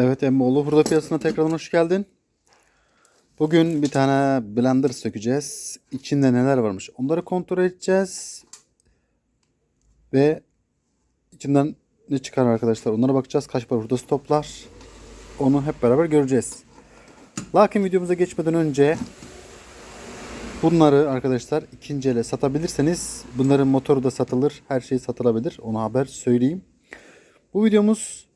Evet Emmoğlu hurda piyasasına tekrardan hoş geldin. Bugün bir tane blender sökeceğiz. İçinde neler varmış onları kontrol edeceğiz. Ve içinden ne çıkar arkadaşlar onlara bakacağız. Kaç para hurdası toplar. Onu hep beraber göreceğiz. Lakin videomuza geçmeden önce bunları arkadaşlar ikinci ele satabilirseniz bunların motoru da satılır. Her şey satılabilir. Onu haber söyleyeyim. Bu videomuz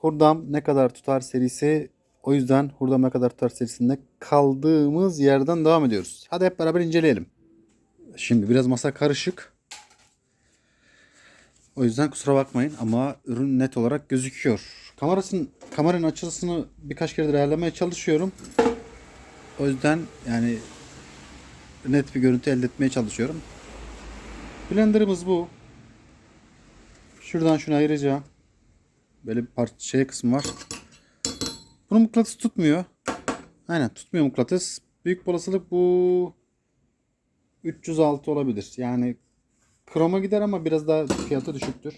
Hurdam ne kadar tutar serisi. O yüzden Hurdam ne kadar tutar serisinde kaldığımız yerden devam ediyoruz. Hadi hep beraber inceleyelim. Şimdi biraz masa karışık. O yüzden kusura bakmayın ama ürün net olarak gözüküyor. Kamerasının kameranın açısını birkaç kere ayarlamaya çalışıyorum. O yüzden yani net bir görüntü elde etmeye çalışıyorum. Blender'ımız bu. Şuradan şunu ayıracağım. Böyle bir parça şey kısmı var. Bunun mıknatıs tutmuyor. Aynen tutmuyor mıknatıs. Büyük olasılık bu 306 olabilir. Yani kroma gider ama biraz daha fiyatı düşüktür.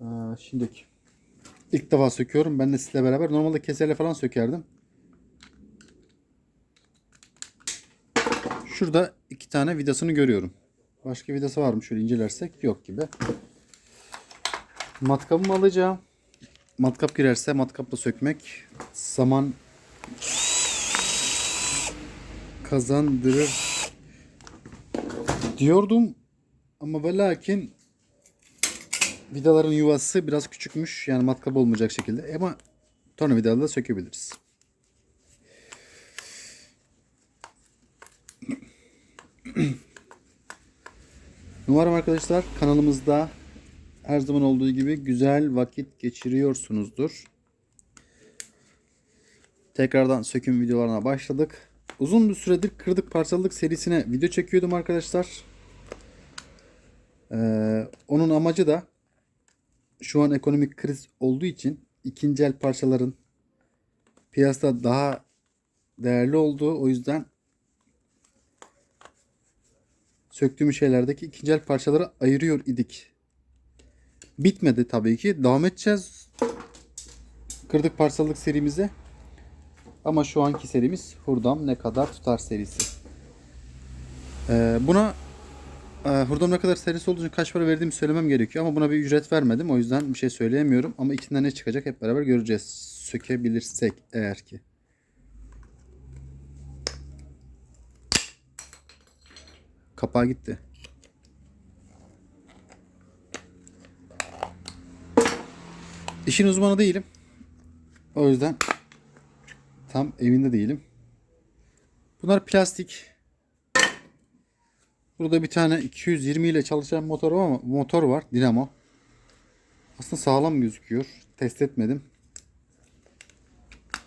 Ee, şimdiki. ilk defa söküyorum. Ben de sizle beraber. Normalde keserle falan sökerdim. Şurada iki tane vidasını görüyorum. Başka vidası var mı? Şöyle incelersek yok gibi. Matkabımı alacağım. Matkap girerse matkapla sökmek zaman kazandırır diyordum. Ama ve lakin vidaların yuvası biraz küçükmüş. Yani matkap olmayacak şekilde. Ama tornavidayla da sökebiliriz. Umarım arkadaşlar kanalımızda her zaman olduğu gibi güzel vakit geçiriyorsunuzdur. Tekrardan söküm videolarına başladık. Uzun bir süredir kırdık parçaladık serisine video çekiyordum arkadaşlar. Ee, onun amacı da şu an ekonomik kriz olduğu için ikinci el parçaların piyasada daha değerli olduğu o yüzden söktüğüm şeylerdeki ikinci el parçaları ayırıyor idik. Bitmedi tabii ki. Devam edeceğiz. Kırdık parçalık serimize. Ama şu anki serimiz Hurdam ne kadar tutar serisi. Ee, buna e, Hurdam ne kadar serisi olduğu için kaç para verdiğimi söylemem gerekiyor. Ama buna bir ücret vermedim. O yüzden bir şey söyleyemiyorum. Ama içinden ne çıkacak hep beraber göreceğiz. Sökebilirsek eğer ki. Kapağı gitti. İşin uzmanı değilim. O yüzden tam evinde değilim. Bunlar plastik. Burada bir tane 220 ile çalışan motor var ama motor var dinamo. Aslında sağlam gözüküyor. Test etmedim.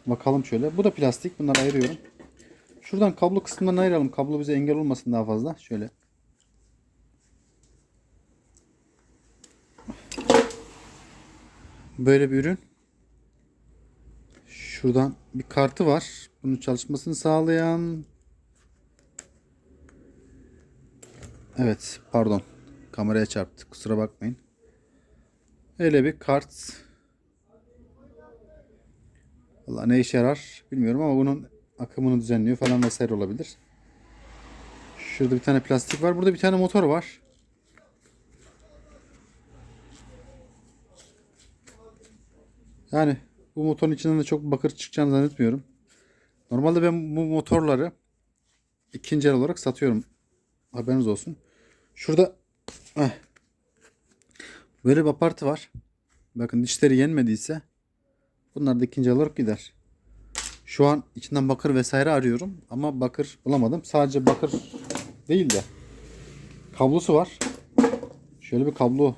Bakalım şöyle. Bu da plastik. Bunları ayırıyorum. Şuradan kablo kısmından ayıralım. Kablo bize engel olmasın daha fazla. Şöyle. Böyle bir ürün. Şuradan bir kartı var. Bunun çalışmasını sağlayan. Evet, pardon. Kameraya çarptı. Kusura bakmayın. Öyle bir kart. Valla ne işe yarar bilmiyorum ama bunun akımını düzenliyor falan vesaire olabilir. Şurada bir tane plastik var. Burada bir tane motor var. Yani bu motorun içinden de çok bakır çıkacağını zannetmiyorum. Normalde ben bu motorları ikinci el olarak satıyorum. Haberiniz olsun. Şurada eh, böyle bir apartı var. Bakın dişleri yenmediyse bunlar da ikinci el olarak gider. Şu an içinden bakır vesaire arıyorum ama bakır bulamadım. Sadece bakır değil de kablosu var. Şöyle bir kablo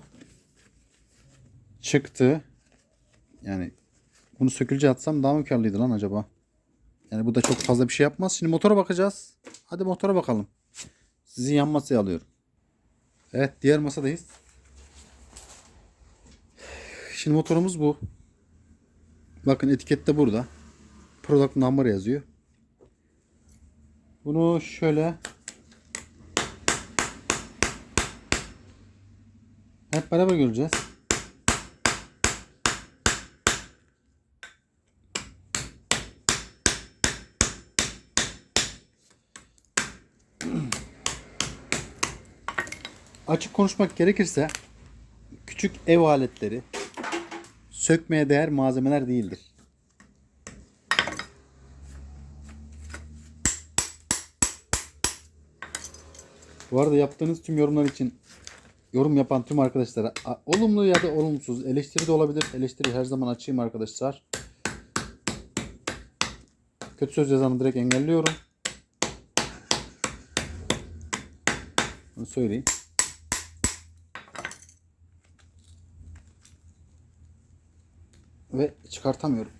çıktı. Yani bunu sökülce atsam daha mı karlıydı lan acaba? Yani bu da çok fazla bir şey yapmaz. Şimdi motora bakacağız. Hadi motora bakalım. Sizi yan masaya alıyorum. Evet diğer masadayız. Şimdi motorumuz bu. Bakın etikette burada. Product number yazıyor. Bunu şöyle hep beraber göreceğiz. Açık konuşmak gerekirse küçük ev aletleri sökmeye değer malzemeler değildir. Bu arada yaptığınız tüm yorumlar için yorum yapan tüm arkadaşlara olumlu ya da olumsuz eleştiri de olabilir. Eleştiri her zaman açayım arkadaşlar. Kötü söz yazanı direkt engelliyorum. Bunu söyleyeyim. Ve çıkartamıyorum.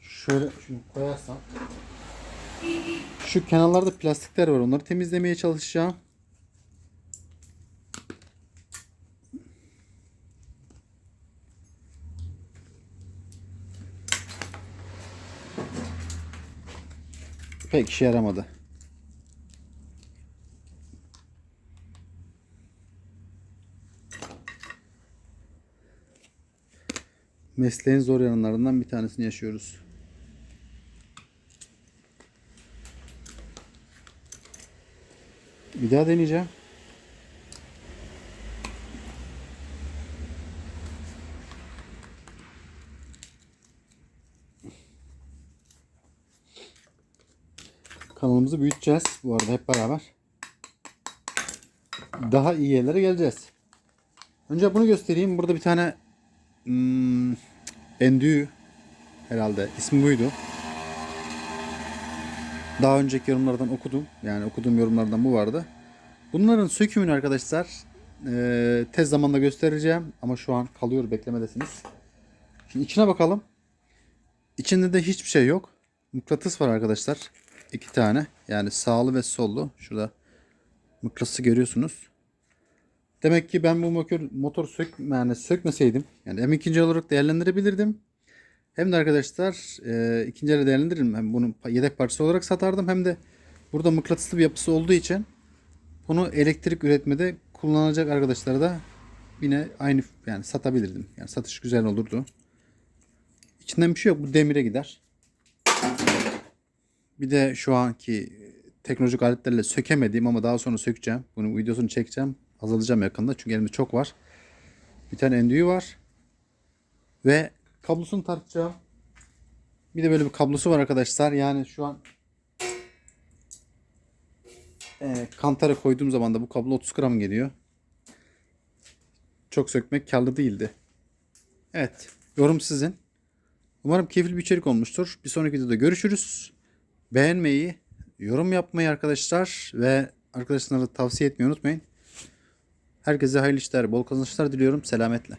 Şöyle şunu koyarsam. Şu kenarlarda plastikler var. Onları temizlemeye çalışacağım. Pek işe yaramadı. Mesleğin zor yanlarından bir tanesini yaşıyoruz. Bir daha deneyeceğim. Kanalımızı büyüteceğiz bu arada hep beraber. Daha iyi yerlere geleceğiz. Önce bunu göstereyim. Burada bir tane hmm, Endü herhalde ismi buydu. Daha önceki yorumlardan okudum. Yani okuduğum yorumlardan bu vardı. Bunların sökümünü arkadaşlar eee, tez zamanda göstereceğim. Ama şu an kalıyor beklemedesiniz. Şimdi içine bakalım. İçinde de hiçbir şey yok. Mıknatıs var arkadaşlar. İki tane. Yani sağlı ve sollu. Şurada mıknatısı görüyorsunuz. Demek ki ben bu motor, motor sök, yani sökmeseydim yani hem ikinci olarak değerlendirebilirdim. Hem de arkadaşlar e, ikinci ele değerlendiririm. Hem bunun pa- yedek parçası olarak satardım hem de burada mıknatıslı bir yapısı olduğu için bunu elektrik üretmede kullanacak arkadaşlara da yine aynı yani satabilirdim. Yani satış güzel olurdu. İçinden bir şey yok. Bu demire gider. Bir de şu anki teknolojik aletlerle sökemediğim ama daha sonra sökeceğim. Bunun videosunu çekeceğim. Hazırlayacağım yakında. Çünkü elimde çok var. Bir tane endüğü var. Ve kablosunu tartacağım. Bir de böyle bir kablosu var arkadaşlar. Yani şu an e, kantara koyduğum zaman da bu kablo 30 gram geliyor. Çok sökmek karlı değildi. Evet. Yorum sizin. Umarım keyifli bir içerik olmuştur. Bir sonraki videoda görüşürüz. Beğenmeyi, yorum yapmayı arkadaşlar ve arkadaşlara tavsiye etmeyi unutmayın. Herkese hayırlı işler, bol kazançlar diliyorum. Selametle.